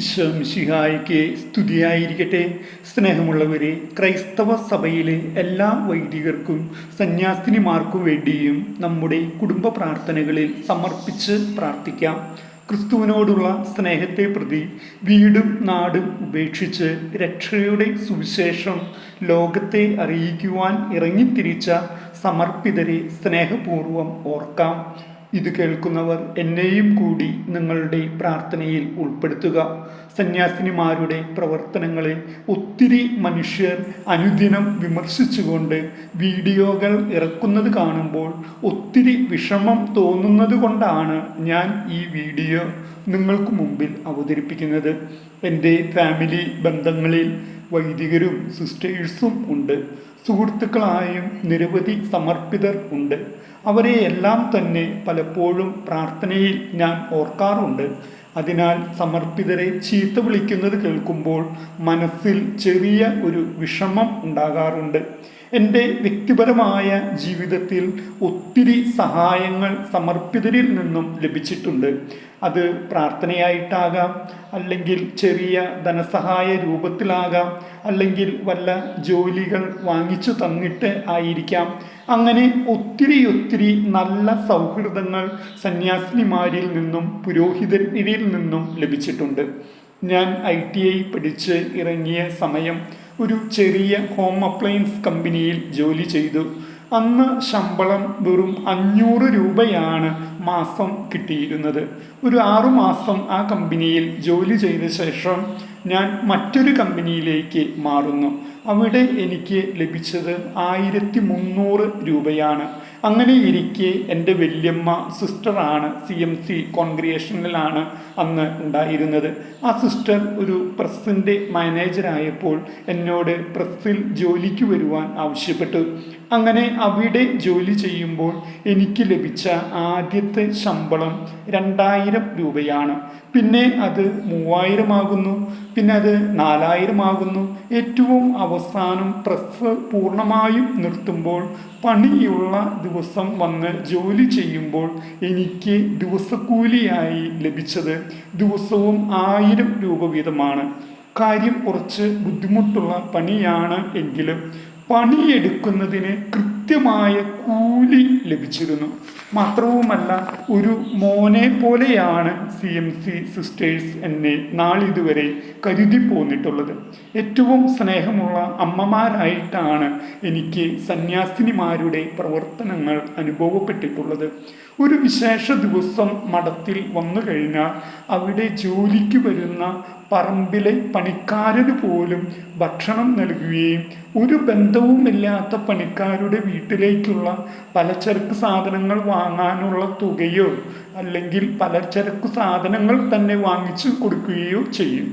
ഈശോ മിശിഹായിക്ക് സ്തുതിയായിരിക്കട്ടെ. സ്നേഹമുള്ളവരെ ക്രൈസ്തവ സഭയിലെ എല്ലാ വൈദികർക്കും സന്യാസിനിമാർക്കും വേണ്ടിയും നമ്മുടെ കുടുംബ പ്രാർത്ഥനകളിൽ സമർപ്പിച്ച് പ്രാർത്ഥിക്കാം. ക്രിസ്തുവിനോടുള്ള സ്നേഹത്തെ പ്രതി വീടും നാടും ഉപേക്ഷിച്ച് രക്ഷയുടെ സുവിശേഷം ലോകത്തെ അറിയിക്കുവാൻ ഇറങ്ങിത്തിരിച്ച സമർപ്പിതരെ സ്നേഹപൂർവം ഓർക്കാം. ഇത് കേൾക്കുന്നവർ എന്നെയും കൂടി നിങ്ങളുടെ പ്രാർത്ഥനയിൽ ഉൾപ്പെടുത്തുക. സന്യാസിനിമാരുടെ പ്രവർത്തനങ്ങളെ ഒത്തിരി മനുഷ്യർ അനുദിനം വിമർശിച്ചുകൊണ്ട് വീഡിയോകൾ ഇറക്കുന്നത് കാണുമ്പോൾ ഒത്തിരി വിഷമം തോന്നുന്നത് കൊണ്ടാണ് ഞാൻ ഈ വീഡിയോ നിങ്ങൾക്ക് മുമ്പിൽ അവതരിപ്പിക്കുന്നത്. എന്റെ ഫാമിലി ബന്ധങ്ങളിൽ വൈദികരും സിസ്റ്റേഴ്സും ഉണ്ട്. സുഹൃത്തുക്കളായും നിരവധി സമർപ്പിതർ ഉണ്ട്. അവരെ എല്ലാം തന്നെ പലപ്പോഴും പ്രാർത്ഥനയിൽ ഞാൻ ഓർക്കാറുണ്ട്. അതിനാൽ സമർപ്പിതരെ ചീത്ത വിളിക്കുന്നത് കേൾക്കുമ്പോൾ മനസ്സിൽ ചെറിയ ഒരു വിഷമം ഉണ്ടാകാറുണ്ട്. എന്റെ വ്യക്തിപരമായ ജീവിതത്തിൽ ഒത്തിരി സഹായങ്ങൾ സമർപ്പിതരിൽ നിന്നും ലഭിച്ചിട്ടുണ്ട്. അത് പ്രാർത്ഥനയായിട്ടാകാം അല്ലെങ്കിൽ ചെറിയ ധനസഹായ രൂപത്തിലാകാം അല്ലെങ്കിൽ വല്ല ജോലികൾ വാങ്ങിച്ചു തന്നിട്ട് ആയിരിക്കാം. അങ്ങനെ ഒത്തിരി ഒത്തിരി നല്ല സൗഹൃദങ്ങൾ സന്യാസിനിമാരിൽ നിന്നും പുരോഹിതരിൽ നിന്നും ലഭിച്ചിട്ടുണ്ട്. ഞാൻ ഐ ടി ഐ പഠിച്ച് ഇറങ്ങിയ സമയം ഒരു ചെറിയ ഹോം അപ്ലയൻസ് കമ്പനിയിൽ ജോലി ചെയ്തു. അന്ന് ശമ്പളം വെറും അഞ്ഞൂറ് രൂപയാണ് മാസം കിട്ടിയിരുന്നത്. ഒരു ആറുമാസം ആ കമ്പനിയിൽ ജോലി ചെയ്ത ശേഷം ഞാൻ മറ്റൊരു കമ്പനിയിലേക്ക് മാറുന്നു. അവിടെ എനിക്ക് ലഭിച്ചത് ആയിരത്തി മുന്നൂറ് രൂപയാണ്. അങ്ങനെ ഇരിക്കെ എന്റെ വല്യമ്മ സിസ്റ്ററാണ് സി എം സി കോൺഗ്രിയേഷനിലാണ് അന്ന് ഉണ്ടായിരുന്നത്. ആ സിസ്റ്റർ ഒരു പ്രസ്സിന്റെ മാനേജറായപ്പോൾ എന്നോട് പ്രസിൽ ജോലിക്ക് വരുവാൻ ആവശ്യപ്പെട്ടു. അങ്ങനെ അവിടെ ജോലി ചെയ്യുമ്പോൾ എനിക്ക് ലഭിച്ച ആദ്യത്തെ ശമ്പളം രണ്ടായിരം രൂപയാണ്. പിന്നെ അത് മൂവായിരമാകുന്നു. പിന്നെ അത് നാലായിരമാകുന്നു. ഏറ്റവും അവസാനം പ്രസ് പൂർണമായും നിർത്തുമ്പോൾ പണിയുള്ള ദിവസം വന്ന് ജോലി ചെയ്യുമ്പോൾ എനിക്ക് ദിവസക്കൂലിയായി ലഭിച്ചത് ദിവസവും ആയിരം രൂപ വീതമാണ്. കാര്യം കുറച്ച് ബുദ്ധിമുട്ടുള്ള പണിയാണ് എങ്കിലും പണിയെടുക്കുന്നതിന് കൃത്യമായ കൂലി ലഭിച്ചിരുന്നു. മാത്രവുമല്ല ഒരു മോനെ പോലെയാണ് സി എം സി സിസ്റ്റേഴ്സ് എന്നെ നാളിതുവരെ കരുതി പോന്നിട്ടുള്ളത്. ഏറ്റവും സ്നേഹമുള്ള അമ്മമാരായിട്ടാണ് എനിക്ക് സന്യാസിനിമാരുടെ പ്രവർത്തനങ്ങൾ അനുഭവപ്പെട്ടിട്ടുള്ളത്. ഒരു വിശേഷ ദിവസം മഠത്തിൽ വന്നു കഴിഞ്ഞാൽ അവിടെ ജോലിക്ക് വരുന്ന പറമ്പിലെ പണിക്കാരന് പോലും ഭക്ഷണം നൽകുകയും ഒരു ബന്ധവുമില്ലാത്ത പണിക്കാരുടെ വീട്ടിലേക്കുള്ള പലചരക്ക് സാധനങ്ങൾ വാങ്ങാനുള്ള തുകയോ അല്ലെങ്കിൽ പലചരക്ക് സാധനങ്ങൾ തന്നെ വാങ്ങിച്ചു കൊടുക്കുകയോ ചെയ്യും.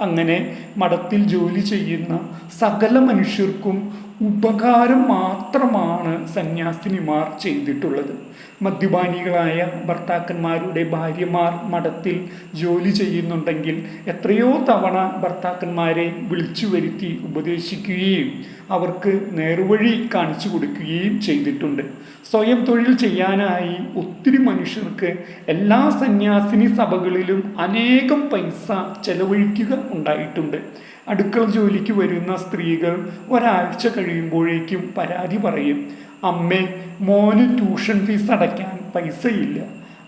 അങ്ങനെ മഠത്തിൽ ജോലി ചെയ്യുന്ന സകല മനുഷ്യർക്കും ഉപകാരം മാത്രമാണ് സന്യാസിനിമാർ ചെയ്തിട്ടുള്ളത്. മദ്യപാനികളായ ഭർത്താക്കന്മാരുടെ ഭാര്യമാർ മഠത്തിൽ ജോലി ചെയ്യുന്നുണ്ടെങ്കിൽ എത്രയോ തവണ ഭർത്താക്കന്മാരെ വിളിച്ചു വരുത്തി ഉപദേശിക്കുകയും അവർക്ക് നേർവഴി കാണിച്ചു കൊടുക്കുകയും ചെയ്തിട്ടുണ്ട്. സ്വയം തൊഴിൽ ചെയ്യാനായി ഒത്തിരി മനുഷ്യർക്ക് എല്ലാ സന്യാസിനി സഭകളിലും അനേകം പൈസ ചെലവഴിക്കുക ഉണ്ടായിട്ടുണ്ട്. അടുക്കള ജോലിക്ക് വരുന്ന സ്ത്രീകൾ ഒരാഴ്ച കഴിയുമ്പോഴേക്കും പരാതി പറയും അമ്മേ മോന് ട്യൂഷൻ ഫീസ് അടയ്ക്കാൻ പൈസയില്ല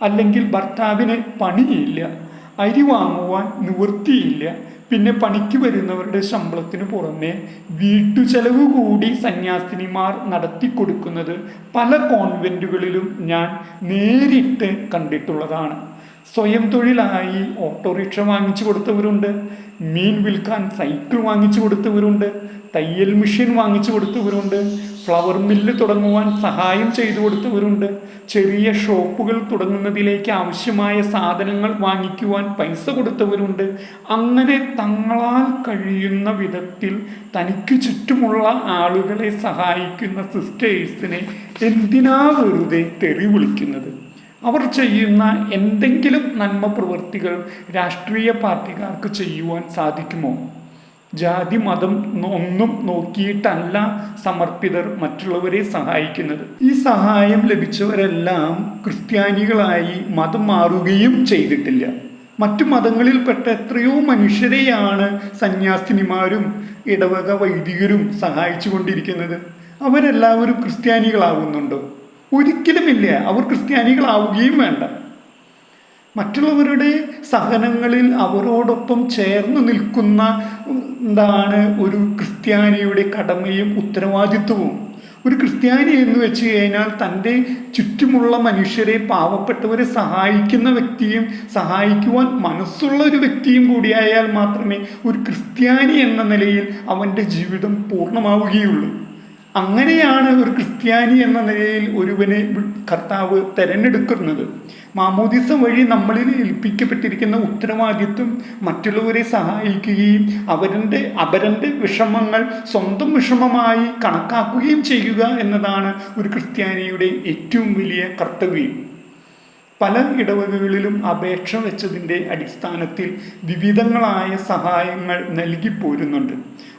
അല്ലെങ്കിൽ ഭർത്താവിന് പണിയില്ല അരി വാങ്ങുവാൻ നിവൃത്തിയില്ല പിന്നെ പണിക്ക് വരുന്നവരുടെ ശമ്പളത്തിന് പുറമെ വീട്ടുചെലവ് കൂടി സന്യാസിനിമാർ നടത്തി കൊടുക്കുന്നത് പല കോൺവെന്റുകളിലും ഞാൻ നേരിട്ട് കണ്ടിട്ടുള്ളതാണ്. സ്വയം തൊഴിലായി ഓട്ടോറിക്ഷ വാങ്ങിച്ചു കൊടുത്തവരുണ്ട് മീൻ വിൽക്കാൻ സൈക്കിൾ വാങ്ങിച്ചു കൊടുത്തവരുണ്ട് തയ്യൽ മെഷീൻ വാങ്ങിച്ചു കൊടുത്തവരുണ്ട് ഫ്ലവർ മില്ല് തുടങ്ങുവാൻ സഹായം ചെയ്തു കൊടുത്തവരുണ്ട്. ചെറിയ ഷോപ്പുകൾ തുടങ്ങുന്നതിലേക്ക് ആവശ്യമായ സാധനങ്ങൾ വാങ്ങിക്കുവാൻ പൈസ കൊടുത്തവരുണ്ട്. അങ്ങനെ തങ്ങളാൽ കഴിയുന്ന വിധത്തിൽ തനിക്ക് ചുറ്റുമുള്ള ആളുകളെ സഹായിക്കുന്ന സിസ്റ്റേഴ്സിനെ എന്തിനാ വെറുതെ തെറി വിളിക്കുന്നത്? അവർ ചെയ്യുന്ന എന്തെങ്കിലും നന്മ പ്രവൃത്തികൾ രാഷ്ട്രീയ പാർട്ടിക്കാർക്ക് ചെയ്യുവാൻ സാധിക്കുമോ? ജാതി മതം ഒന്നും നോക്കിയിട്ടല്ല സമർപ്പിതർ മറ്റുള്ളവരെ സഹായിക്കുന്നത്. ഈ സഹായം ലഭിച്ചവരെല്ലാം ക്രിസ്ത്യാനികളായി മതം മാറുകയും ചെയ്തിട്ടില്ല. മറ്റു മതങ്ങളിൽപ്പെട്ട എത്രയോ മനുഷ്യരെയാണ് സന്യാസിനിമാരും ഇടവക വൈദികരും സഹായിച്ചു കൊണ്ടിരിക്കുന്നത് അവരെല്ലാവരും ക്രിസ്ത്യാനികളാവുന്നുണ്ടോ? ഒരിക്കലുമില്ല. അവർ ക്രിസ്ത്യാനികളാവുകയും വേണ്ട. മറ്റുള്ളവരുടെ സഹനങ്ങളിൽ അവരോടൊപ്പം ചേർന്ന് നിൽക്കുന്ന എന്താണ് ഒരു ക്രിസ്ത്യാനിയുടെ കടമയും ഉത്തരവാദിത്വവും. ഒരു ക്രിസ്ത്യാനി എന്ന് വെച്ച് കഴിഞ്ഞാൽ തന്റെ ചുറ്റുമുള്ള മനുഷ്യരെ പാവപ്പെട്ടവരെ സഹായിക്കുന്ന വ്യക്തിയും സഹായിക്കുവാൻ മനസ്സുള്ള ഒരു വ്യക്തിയും കൂടിയായാൽ മാത്രമേ ഒരു ക്രിസ്ത്യാനി എന്ന നിലയിൽ അവന്റെ ജീവിതം പൂർണമാവുകയുള്ളൂ. അങ്ങനെയാണ് ഒരു ക്രിസ്ത്യാനി എന്ന നിലയിൽ ഒരുവനെ കർത്താവ് തിരഞ്ഞെടുക്കുന്നത്. മാമോദിസം വഴി നമ്മളിൽ ഏൽപ്പിക്കപ്പെട്ടിരിക്കുന്ന ഉത്തരവാദിത്വം മറ്റുള്ളവരെ സഹായിക്കുകയും അവരുടെ അവരന്റെ വിഷമങ്ങൾ സ്വന്തം വിഷമമായി കണക്കാക്കുകയും ചെയ്യുക എന്നതാണ് ഒരു ക്രിസ്ത്യാനിയുടെ ഏറ്റവും വലിയ കർത്തവ്യം. പല ഇടവകകളിലും അപേക്ഷ വെച്ചതിന്റെ അടിസ്ഥാനത്തിൽ വിവിധങ്ങളായ സഹായങ്ങൾ നൽകി പോരുന്നുണ്ട്.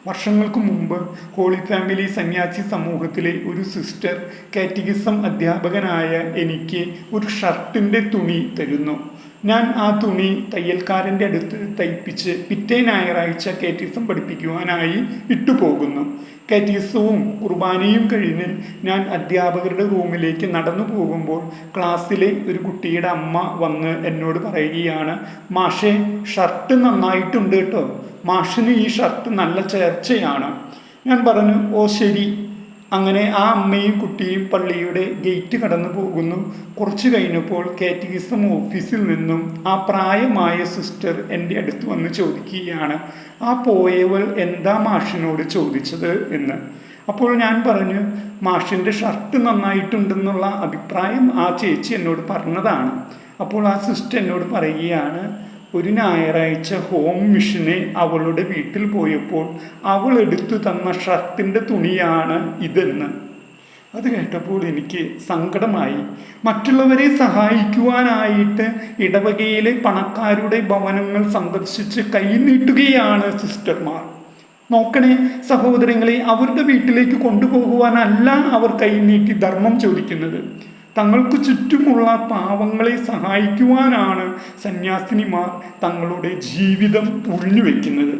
വർഷങ്ങൾക്ക് മുമ്പ് ഹോളി ഫാമിലി സന്യാസി സമൂഹത്തിലെ ഒരു സിസ്റ്റർ കാറ്റഗിസം അധ്യാപകനായ എനിക്ക് ഒരു ഷർട്ടിന്റെ തുണി തരുന്നു. ഞാൻ ആ തുണി തയ്യൽക്കാരന്റെ അടുത്ത് തയ്പ്പിച്ച് പിറ്റേ ഞായറാഴ്ച കാറ്റിസം പഠിപ്പിക്കുവാനായി ഇട്ടുപോകുന്നു കാറ്റീസവും കുർബാനയും കഴിഞ്ഞ് ഞാൻ അധ്യാപകരുടെ റൂമിലേക്ക് നടന്നു പോകുമ്പോൾ ക്ലാസ്സിലെ ഒരു കുട്ടിയുടെ അമ്മ വന്ന് എന്നോട് പറയുകയാണ് മാഷെ ഷർട്ട് നന്നായിട്ടുണ്ട് കേട്ടോ. മാഷിന് ഈ ഷർട്ട് നല്ല ചേർച്ചയാണ്. ഞാൻ പറഞ്ഞു ഓ ശരി. അങ്ങനെ ആ അമ്മയും കുട്ടിയും പള്ളിയുടെ ഗേറ്റ് കടന്നു പോകുന്നു. കുറച്ച് കഴിഞ്ഞപ്പോൾ കാറ്റഗിസം ഓഫീസിൽ നിന്നും ആ പ്രായമായ സിസ്റ്റർ എന്റെ അടുത്ത് വന്ന് ചോദിക്കുകയാണ് ആ പോയവൾ എന്താ മാഷിനോട് ചോദിച്ചത്? എന്ന്. അപ്പോൾ ഞാൻ പറഞ്ഞു മാഷിന്റെ ഷർട്ട് നന്നായിട്ടുണ്ടെന്നുള്ള അഭിപ്രായം ആ ചേച്ചി എന്നോട് പറഞ്ഞതാണ്. അപ്പോൾ ആ സിസ്റ്റർ എന്നോട് പറയുകയാണ് ഒരു ഞായറാഴ്ച ഹോം മിഷനെ അവളുടെ വീട്ടിൽ പോയപ്പോൾ അവൾ എടുത്തു തന്ന ഷർട്ടിന്റെ തുണിയാണ് ഇതെന്ന്. അത് കേട്ടപ്പോൾ എനിക്ക് സങ്കടമായി. മറ്റുള്ളവരെ സഹായിക്കുവാനായിട്ട് ഇടവകയിലെ പണക്കാരുടെ ഭവനങ്ങൾ സന്ദർശിച്ച് കൈനീട്ടുകയാണ് സിസ്റ്റർമാർ. നോക്കണേ സഹോദരങ്ങളെ അവരുടെ വീട്ടിലേക്ക് കൊണ്ടുപോകുവാനല്ല അവർ കൈനീട്ടി ധർമ്മം ചോദിക്കുന്നത്. തങ്ങൾക്ക് ചുറ്റുമുള്ള പാവങ്ങളെ സഹായിക്കുവാനാണ് സന്യാസിനിമാർ തങ്ങളുടെ ജീവിതം ഒഴിഞ്ഞു വെക്കുന്നത്.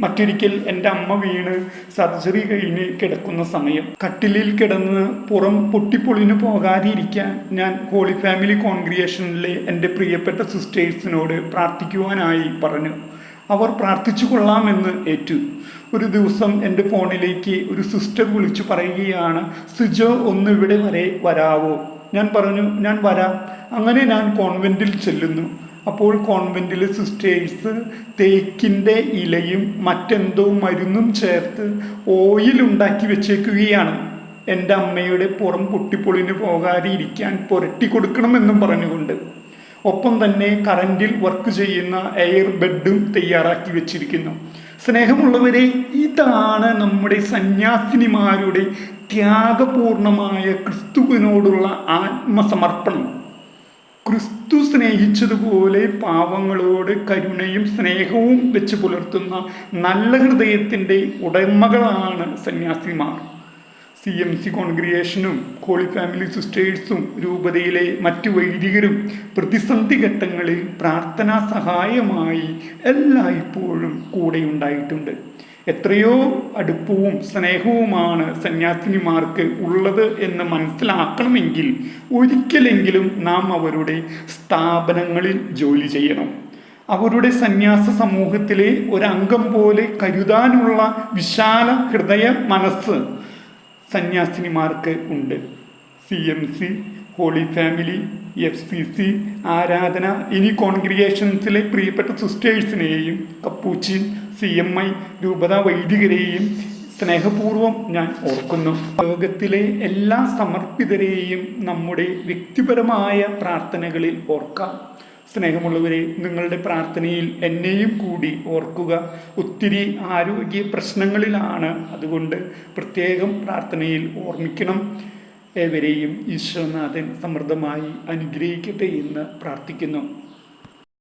മറ്റൊരിക്കൽ എന്റെ അമ്മ വീണ് സർജറി കഴിഞ്ഞ് കിടക്കുന്ന സമയം. കട്ടിലിൽ കിടന്ന് പുറം പൊട്ടിപ്പൊളിഞ്ഞു പോകാതിരിക്കാൻ ഞാൻ ഹോളി ഫാമിലി കോൺഗ്രിയേഷനിലെ എന്റെ പ്രിയപ്പെട്ട സിസ്റ്റേഴ്സിനോട് പ്രാർത്ഥിക്കുവാനായി പറഞ്ഞു. അവർ പ്രാർത്ഥിച്ചു കൊള്ളാമെന്ന് ഏറ്റു. ഒരു ദിവസം എന്റെ ഫോണിലേക്ക് ഒരു സിസ്റ്റർ വിളിച്ചു പറയുകയാണ് സുജോ ഒന്ന് ഇവിടെ വരെ വരാവോ? ഞാൻ പറഞ്ഞു ഞാൻ വരാം. അങ്ങനെ ഞാൻ കോൺവെന്റിൽ ചെല്ലുന്നു. അപ്പോൾ കോൺവെന്റിലെ സിസ്റ്റേഴ്സ് തേക്കിന്റെ ഇലയും മറ്റെന്തോ മരുന്നും ചേർത്ത് ഓയിൽ ഉണ്ടാക്കി വെച്ചേക്കുകയാണ്. എന്റെ അമ്മയുടെ പുറം പൊട്ടിപ്പൊളിന് പോകാതെ ഇരിക്കാൻ പുരട്ടി കൊടുക്കണമെന്നും പറഞ്ഞുകൊണ്ട്. ഒപ്പം തന്നെ കറന്റിൽ വർക്ക് ചെയ്യുന്ന എയർ ബെഡും തയ്യാറാക്കി വെച്ചിരിക്കുന്നു. സ്നേഹമുള്ളവരെ ഇതാണ് നമ്മുടെ സന്യാസിനിമാരുടെ ത്യാഗപൂർണമായ ക്രിസ്തുവിനോടുള്ള ആത്മസമർപ്പണം. ക്രിസ്തു സ്നേഹിച്ചതുപോലെ പാവങ്ങളോട് കരുണയും സ്നേഹവും വെച്ച് പുലർത്തുന്ന നല്ല ഹൃദയത്തിന്റെ ഉടമകളാണ് സന്യാസിമാർ സി എം സി കോൺഗ്രിയേഷനും ഹോളി ഫാമിലി സിസ്റ്റേഴ്സും രൂപതയിലെ മറ്റു വൈദികരും പ്രതിസന്ധി ഘട്ടങ്ങളിൽ പ്രാർത്ഥനാ സഹായമായി എല്ലായ്പ്പോഴും കൂടെയുണ്ടായിട്ടുണ്ട്. എത്രയോ അടുപ്പവും സ്നേഹവുമാണ് സന്യാസിനിമാർക്ക് ഉള്ളത് എന്ന് മനസ്സിലാക്കണമെങ്കിൽ ഒരിക്കലെങ്കിലും നാം അവരുടെ സ്ഥാപനങ്ങളിൽ ജോലി ചെയ്യണം. അവരുടെ സന്യാസ സമൂഹത്തിലെ ഒരംഗം പോലെ കരുതാനുള്ള വിശാല ഹൃദയ മനസ്സ് സന്യാസിനിമാർക്ക് ഉണ്ട്. C M C holy family F C C ആരാധന ഇനി കോൺഗ്രിഗേഷൻസിലെ പ്രിയപ്പെട്ട സിസ്റ്റേഴ്സിനെയും കപ്പൂച്ചിൻ സി എം ഐ രൂപത വൈദികരെയും സ്നേഹപൂർവം ഞാൻ ഓർക്കുന്നു. ലോകത്തിലെ എല്ലാ സമർപ്പിതരെയും നമ്മുടെ വ്യക്തിപരമായ പ്രാർത്ഥനകളിൽ ഓർക്കാം. സ്നേഹമുള്ളവരെ നിങ്ങളുടെ പ്രാർത്ഥനയിൽ എന്നെയും കൂടി ഓർക്കുക. ഒത്തിരി ആരോഗ്യ പ്രശ്നങ്ങളിലാണ് അതുകൊണ്ട് പ്രത്യേകം പ്രാർത്ഥനയിൽ ഓർമ്മിക്കണം. ഏവരെയും ഈശ്വരനാഥൻ സമൃദ്ധമായി അനുഗ്രഹിക്കട്ടെ എന്ന് പ്രാർത്ഥിക്കുന്നു.